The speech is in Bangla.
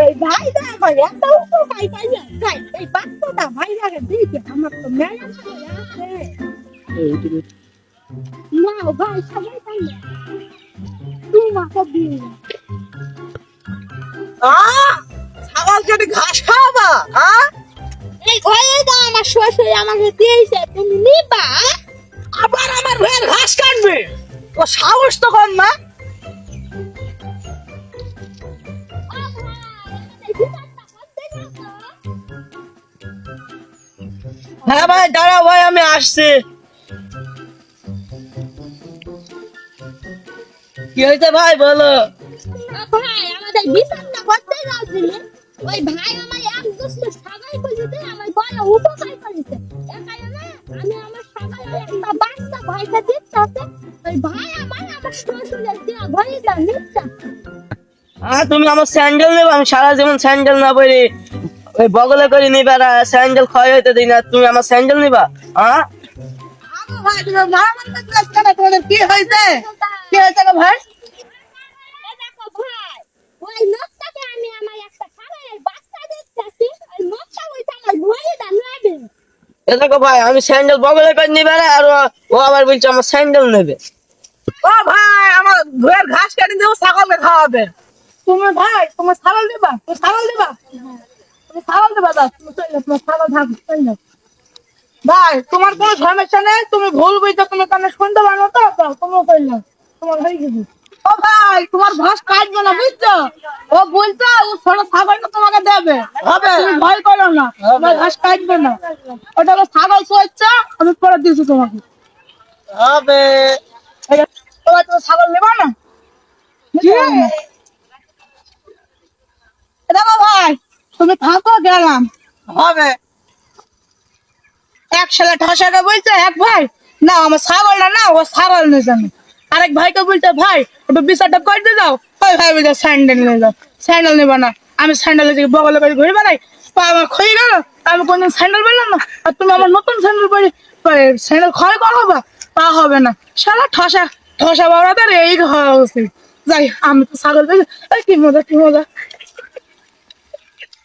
এই ভাই দা আমার একটা উপকার পাইলাম তাই এই বাচ্চাটা ভাই লাগে দিয়েছে আমার তো মেলা আছে। না ভাই ছাগল পাইলাম তোমাকে দিয়ে হ্যাঁ ছাগল কেটে ঘাস খাওয়াবা হ্যাঁ এই ঘরে তো আমার শ্বশুর আমাকে দিয়েছে তুমি নিবা। আবার আমার ঘাস কাটবে? ও সাহস তো কম না। হ্যাঁ ভাই দাঁড়াও ভাই আমি আসছি। কি হয়েছে ভাই বলো। ভাই আমাদের বিছানা করতে যাচ্ছিলে। ওই ভাই আমার এক দুষ্ট সাগাই করেছে আমার বড় উপকার করেছে। এ কারণে আমি আমার সাগাই একটা বাচ্চা ভাইকে দিতে ওই ভাই আমার আমার শ্বশুরের দেওয়া ঘড়িটা নিচ্ছে। হ্যাঁ তুমি আমার স্যান্ডেল নেবে আমি সারা জীবন স্যান্ডেল না পরি। ওই বগলে করে নিবে আর স্যান্ডেল ক্ষয় হইতে দিই না, তুমি আমার স্যান্ডেল নিবা হ্যাঁ? দেখো ভাই, আমি স্যান্ডেল বগলে করে নিবে না, আর ও- ও আবার বলছে আমার স্যান্ডেল নেবে। ও ভাই, আমার ঘরের ঘাস কেটে দেবো ছাগলকে খাওয়াবে। তুমি ভাই, তোমার ছাগল দিবা তুমি ছাগল দিবা ভাই তোমার কোনো সমস্যা নেই তুমি ভুল বুঝছ তুমি কানে শুনতে পারো তো তুমি তোমার হয়ে গেছে। ও ভাই তোমার কাটবে না বুঝছ? ও বলছে ও ছোট ছাগলটা তোমাকে দেবে। হবে। তুমি ভয় করো না তোমার ঘাস কাটবে না। ওটা ছাগল চলছে আমি করে দিয়েছি তোমাকে। হবে। তোমার তুমি ছাগল নেবা না দেখো ভাই তুমি থাকো, গেলাম। হবে। এক ছেলে ঠাসাকে বলছে, এক ভাই, না, আমার ছাগলটা না, ও ছাগল নিয়ে যাবে। আরেক ভাইকে বলছে, ভাই, একটু বিচারটা করে দিয়ে দাও ওই ভাই বলছে, স্যান্ডেল নিয়ে যাও, স্যান্ডেল নেবা না। আমি স্যান্ডেলের দিকে বগলে করে ঘুরে বেড়াই। পা আমার ক্ষয়ে গেল, আমি কোনদিন স্যান্ডেল পেলাম না। আর তুমি আমার নতুন স্যান্ডেল পরে স্যান্ডেল ক্ষয় করা হবে? তা হবে না। সারা ঠসা ঠসা বাবাদের এই হওয়া উচিত। যাই, আমি তো ছাগল পেয়েছি। কি মজা কি মজা।